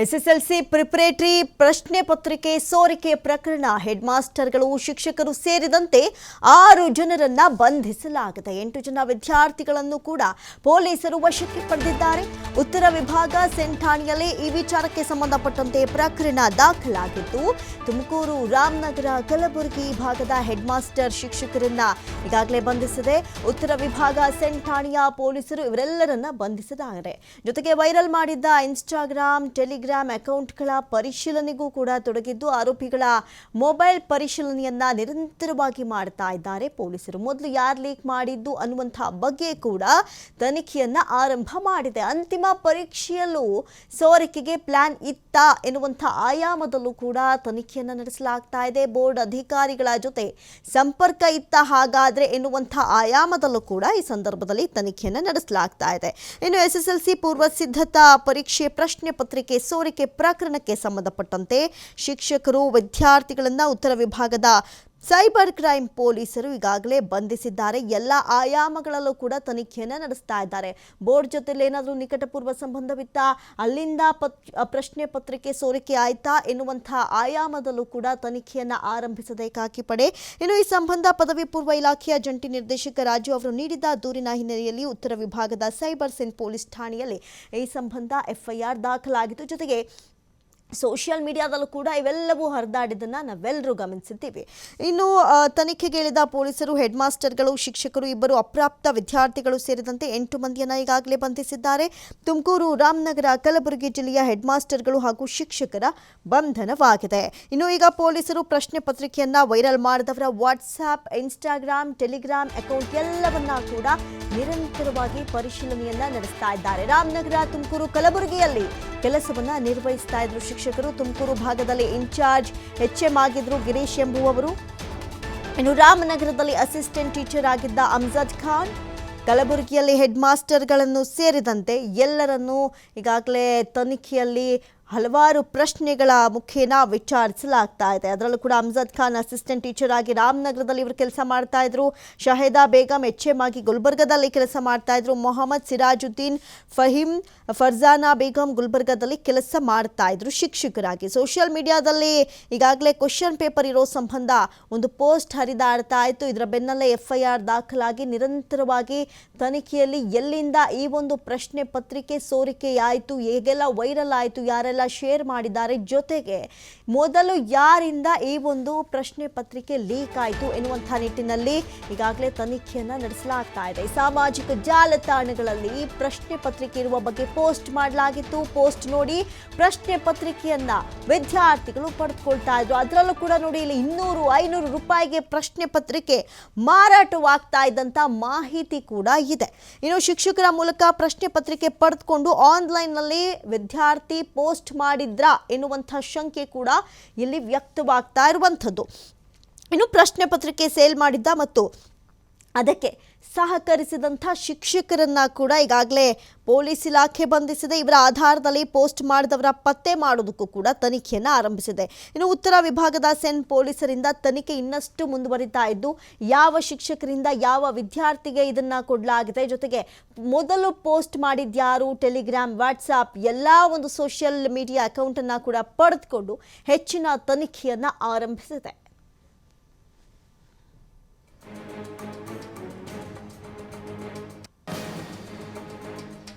SSLC preparatory ಪ್ರಶ್ನೆ ಪತ್ರಿಕೆ ಸೋರಿಕೆ ಪ್ರಕರಣ ಹೆಡ್ ಮಾಸ್ಟರ್ಗಳು ಶಿಕ್ಷಕರು ಸೇರಿದಂತೆ ಆರು ಜನರನ್ನ ಬಂಧಿಸಲಾಗಿದೆ. ಎಂಟು ಜನ ವಿದ್ಯಾರ್ಥಿಗಳನ್ನು ಕೂಡ ಪೊಲೀಸರು ವಶಕ್ಕೆ ಪಡೆದಿದ್ದಾರೆ. ಉತ್ತರ ವಿಭಾಗ ಸೆಂಟ್ ಠಾಣೆಯಲ್ಲಿ ಈ ವಿಚಾರಕ್ಕೆ ಸಂಬಂಧಪಟ್ಟಂತೆ ಪ್ರಕರಣ ದಾಖಲಾಗಿದ್ದು, ತುಮಕೂರು ರಾಮನಗರ ಕಲಬುರಗಿ ಭಾಗದ ಹೆಡ್ ಮಾಸ್ಟರ್ ಶಿಕ್ಷಕರನ್ನ ಈಗಾಗಲೇ ಬಂಧಿಸಿದೆ. ಉತ್ತರ ವಿಭಾಗ ಸೆಂಟ್ ಠಾಣೆಯ ಪೊಲೀಸರು ಇವರೆಲ್ಲರನ್ನ ಬಂಧಿಸಿದ್ದಾರೆ. ಜೊತೆಗೆ ವೈರಲ್ ಮಾಡಿದ್ದ ಇನ್ಸ್ಟಾಗ್ರಾಮ್, ಟೆಲಿಗ್ರಾಮ್ ಅಕೌಂಟ್ಗಳ ಪರಿಶೀಲನೆಗೂ ಕೂಡ ತೊಡಗಿದ್ದು ಆರೋಪಿಗಳ ಮೊಬೈಲ್ ಪರಿಶೀಲನೆಯನ್ನ ನಿರಂತರವಾಗಿ ಮಾಡ್ತಾ ಇದ್ದಾರೆ. ಪೊಲೀಸರು ಮೊದಲು ಯಾರು ಲೀಕ್ ಮಾಡಿದ್ದು ಅನ್ನುವಂತಹ ಬಗ್ಗೆ ಕೂಡ ತನಿಖೆಯನ್ನ ಆರಂಭ ಮಾಡಿದೆ. ಅಂತಿಮ ಪರೀಕ್ಷೆಯಲ್ಲೂ ಸೋರಿಕೆಗೆ ಪ್ಲಾನ್ ಇತ್ತ ಎನ್ನುವಂಥ ಆಯಾಮದಲ್ಲೂ ಕೂಡ ತನಿಖೆಯನ್ನ ನಡೆಸಲಾಗ್ತಾ ಇದೆ. ಬೋರ್ಡ್ ಅಧಿಕಾರಿಗಳ ಜೊತೆ ಸಂಪರ್ಕ ಇತ್ತ ಹಾಗಾದ್ರೆ ಎನ್ನುವಂಥ ಆಯಾಮದಲ್ಲೂ ಕೂಡ ಈ ಸಂದರ್ಭದಲ್ಲಿ ತನಿಖೆಯನ್ನು ನಡೆಸಲಾಗ್ತಾ ಇದೆ. ಇನ್ನು ಎಸ್ ಎಸ್ ಎಲ್ ಸಿ ಪೂರ್ವ ಸಿದ್ಧತಾ ಪರೀಕ್ಷೆ ಪ್ರಶ್ನೆ ಪತ್ರಿಕೆ ಸೋರಿಕೆ ಪ್ರಕರಣಕ್ಕೆ ಸಂಬಂಧಪಟ್ಟಂತೆ ಶಿಕ್ಷಕರು ವಿದ್ಯಾರ್ಥಿಗಳನ್ನ ಉತ್ತರ ವಿಭಾಗದ ಸೈಬರ್ ಕ್ರೈಮ್ ಪೊಲೀಸರು ಈಗಾಗಲೇ ಬಂಧಿಸಿದ್ದಾರೆ. ಎಲ್ಲ ಆಯಾಮಗಳಲ್ಲೂ ಕೂಡ ತನಿಖೆಯನ್ನು ನಡೆಸ್ತಾ ಇದ್ದಾರೆ. ಬೋರ್ಡ್ ಜೊತೆಲಿ ಏನಾದರೂ ನಿಕಟಪೂರ್ವ ಸಂಬಂಧವಿತ್ತ? ಅಲ್ಲಿಂದ ಪ್ರಶ್ನೆ ಪತ್ರಿಕೆ ಸೋರಿಕೆ ಆಯ್ತಾ? ಎನ್ನುವಂತಹ ಆಯಾಮದಲ್ಲೂ ಕೂಡ ತನಿಖೆಯನ್ನು ಆರಂಭಿಸದೆ ಪಡೆ. ಇನ್ನು ಈ ಸಂಬಂಧ ಪದವಿ ಪೂರ್ವ ಇಲಾಖೆಯ ಜಂಟಿ ನಿರ್ದೇಶಕ ರಾಜು ಅವರು ನೀಡಿದ ದೂರಿನ ಹಿನ್ನೆಲೆಯಲ್ಲಿ ಉತ್ತರ ವಿಭಾಗದ ಸೈಬರ್ ಸೆನ್ ಪೊಲೀಸ್ ಠಾಣೆಯಲ್ಲಿ ಈ ಸಂಬಂಧ ಎಫ್ಐಆರ್ ದಾಖಲಾಗಿತ್ತು. ಜೊತೆಗೆ ಸೋಷಿಯಲ್ ಮೀಡಿಯಾದಲ್ಲೂ ಕೂಡ ಇವೆಲ್ಲವೂ ಹರಿದಾಡಿದ್ದನ್ನು ನಾವೆಲ್ಲರೂ ಗಮನಿಸಿದ್ದೀವಿ. ಇನ್ನು ಆ, ತನಿಖೆಗೆ ಇಳಿದ ಪೊಲೀಸರು ಹೆಡ್ ಮಾಸ್ಟರ್ಗಳು ಶಿಕ್ಷಕರು ಇಬ್ಬರು ಅಪ್ರಾಪ್ತ ವಿದ್ಯಾರ್ಥಿಗಳು ಸೇರಿದಂತೆ ಎಂಟು ಮಂದಿಯನ್ನು ಈಗಾಗಲೇ ಬಂಧಿಸಿದ್ದಾರೆ. ತುಮಕೂರು ರಾಮನಗರ ಕಲಬುರಗಿ ಜಿಲ್ಲೆಯ ಹೆಡ್ ಮಾಸ್ಟರ್ಗಳು ಹಾಗೂ ಶಿಕ್ಷಕರ ಬಂಧನವಾಗಿದೆ. ಇನ್ನು ಈಗ ಪೊಲೀಸರು ಪ್ರಶ್ನೆ ಪತ್ರಿಕೆಯನ್ನು ವೈರಲ್ ಮಾಡಿದವರ ವಾಟ್ಸ್ಆಪ್ ಇನ್ಸ್ಟಾಗ್ರಾಮ್ ಟೆಲಿಗ್ರಾಮ್ ಅಕೌಂಟ್ ಎಲ್ಲವನ್ನ ಕೂಡ ನಿರಂತರವಾಗಿ ಪರಿಶೀಲನೆಯನ್ನ ನಡೆಸ್ತಾ ಇದ್ದಾರೆ. ರಾಮನಗರ, ತುಮಕೂರು, ಕಲಬುರಗಿಯಲ್ಲಿ ಕೆಲಸವನ್ನ ನಿರ್ವಹಿಸ್ತಾ ಇದ್ರು ಶಿಕ್ಷಕರು. ತುಮಕೂರು ಭಾಗದಲ್ಲಿ ಇನ್ಚಾರ್ಜ್ ಎಚ್ ಎಂ ಆಗಿದ್ರು ಗಿರೀಶ್ ಎಂಬುವವರು. ಇನ್ನು ರಾಮನಗರದಲ್ಲಿ ಅಸಿಸ್ಟೆಂಟ್ ಟೀಚರ್ ಆಗಿದ್ದ ಅಮ್ಜದ್ ಖಾನ್, ಕಲಬುರಗಿಯಲ್ಲಿ ಹೆಡ್ ಮಾಸ್ಟರ್ಗಳನ್ನು ಸೇರಿದಂತೆ ಎಲ್ಲರನ್ನು ಈಗಾಗಲೇ ತನಿಖೆಯಲ್ಲಿ ಹಲವಾರು ಪ್ರಶ್ನೆಗಳ ಮುಖೇನ ವಿಚಾರಿಸಲಾಗ್ತಾ ಇದೆ. ಅದರಲ್ಲೂ ಕೂಡ ಅಮ್ಜದ್ ಖಾನ್ ಅಸಿಸ್ಟೆಂಟ್ ಟೀಚರ್ ಆಗಿ ರಾಮನಗರದಲ್ಲಿ ಇವರು ಕೆಲಸ ಮಾಡ್ತಾ ಇದ್ರು. ಶಹೇದಾ ಬೇಗಂ ಎಚ್ ಎಂ ಆಗಿ ಗುಲ್ಬರ್ಗದಲ್ಲಿ ಕೆಲಸ ಮಾಡ್ತಾ ಇದ್ರು. ಮೊಹಮ್ಮದ್ ಸಿರಾಜುದ್ದೀನ್ ಫಹೀಮ್, ಫರ್ಜಾನಾ ಬೇಗಂ ಗುಲ್ಬರ್ಗದಲ್ಲಿ ಕೆಲಸ ಮಾಡ್ತಾ ಇದ್ರು ಶಿಕ್ಷಕರಾಗಿ. ಸೋಷಿಯಲ್ ಮೀಡಿಯಾದಲ್ಲಿ ಈಗಾಗಲೇ ಕ್ವಶನ್ ಪೇಪರ್ ಇರೋ ಸಂಬಂಧ ಒಂದು ಪೋಸ್ಟ್ ಹರಿದಾಡ್ತಾ ಇತ್ತು. ಇದರ ಬೆನ್ನಲ್ಲೇ ಎಫ್ ಐ ಆರ್ ದಾಖಲಾಗಿ ನಿರಂತರವಾಗಿ ತನಿಖೆಯಲ್ಲಿ ಎಲ್ಲಿಂದ ಈ ಒಂದು ಪ್ರಶ್ನೆ ಪತ್ರಿಕೆ ಸೋರಿಕೆಯಾಯಿತು, ಹೇಗೆಲ್ಲ ವೈರಲ್ ಆಯಿತು, ಯಾರೆಲ್ಲ ಶೇರ್ ಮಾಡಿದ್ದಾರೆ. ಜೊತೆಗೆ ಮೊದಲು ಯಾರಿಂದ ಈ ಒಂದು ಪ್ರಶ್ನೆ ಪತ್ರಿಕೆ ಲೀಕ್ ಆಯಿತು ಎನ್ನುವಂಥ ನಿಟ್ಟಿನಲ್ಲಿ ಈಗಾಗಲೇ ತನಿಖೆಯನ್ನ ನಡೆಸಲಾಗ್ತಾ ಇದೆ. ಸಾಮಾಜಿಕ ಜಾಲತಾಣಗಳಲ್ಲಿ ಪ್ರಶ್ನೆ ಪತ್ರಿಕೆ ಇರುವ ಬಗ್ಗೆ ಪೋಸ್ಟ್ ಮಾಡಲಾಗಿತ್ತು. ಪೋಸ್ಟ್ ನೋಡಿ ಪ್ರಶ್ನೆ ಪತ್ರಿಕೆಯನ್ನ ವಿದ್ಯಾರ್ಥಿಗಳು ಪಡೆದುಕೊಳ್ತಾ ಇದ್ರು. ಅದರಲ್ಲೂ ಕೂಡ ನೋಡಿ ಇಲ್ಲಿ ಇನ್ನೂರು, ಐನೂರು ರೂಪಾಯಿಗೆ ಪ್ರಶ್ನೆ ಪತ್ರಿಕೆ ಮಾರಾಟವಾಗ್ತಾ ಇದ್ದಂಥ ಮಾಹಿತಿ ಕೂಡ ಇದೆ. ಇನ್ನು ಶಿಕ್ಷಕರ ಮೂಲಕ ಪ್ರಶ್ನೆ ಪತ್ರಿಕೆ ಪಡೆದುಕೊಂಡು ಆನ್ಲೈನ್ನಲ್ಲಿ ವಿದ್ಯಾರ್ಥಿ ಪೋಸ್ಟ್ ಮಾಡಿದ್ರಾ ಎನ್ನುವಂಥ ಶಂಕೆ ಕೂಡ ಇಲ್ಲಿ ವ್ಯಕ್ತವಾಗ್ತಾ ಇರುವಂಥದ್ದು. ಇನ್ನು ಪ್ರಶ್ನೆ ಪತ್ರಿಕೆ ಸೇಲ್ ಮಾಡಿದ್ದ ಮತ್ತು ಅದಕ್ಕೆ ಸಹಕರಿಸಿದಂಥ ಶಿಕ್ಷಕರನ್ನ ಕೂಡ ಈಗಾಗಲೇ ಪೊಲೀಸ್ ಇಲಾಖೆ ಬಂಧಿಸಿದೆ. ಇವರ ಆಧಾರದಲ್ಲಿ ಪೋಸ್ಟ್ ಮಾಡಿದವರ ಪತ್ತೆ ಮಾಡೋದಕ್ಕೂ ಕೂಡ ತನಿಖೆಯನ್ನು ಆರಂಭಿಸಿದೆ. ಇನ್ನು ಉತ್ತರ ವಿಭಾಗದ ಸೆನ್ ಪೊಲೀಸರಿಂದ ತನಿಖೆ ಇನ್ನಷ್ಟು ಮುಂದುವರಿತಾ ಇದ್ದು, ಯಾವ ಶಿಕ್ಷಕರಿಂದ ಯಾವ ವಿದ್ಯಾರ್ಥಿಗೆ ಇದನ್ನ ಕೊಡಲಾಗಿದೆ, ಜೊತೆಗೆ ಮೊದಲು ಪೋಸ್ಟ್ ಮಾಡಿದ್ಯಾರು, ಟೆಲಿಗ್ರಾಮ್, ವಾಟ್ಸಾಪ್, ಎಲ್ಲ ಒಂದು ಸೋಷಿಯಲ್ ಮೀಡಿಯಾ ಅಕೌಂಟನ್ನು ಕೂಡ ಪಡೆದುಕೊಂಡು ಹೆಚ್ಚಿನ ತನಿಖೆಯನ್ನು ಆರಂಭಿಸಿದೆ.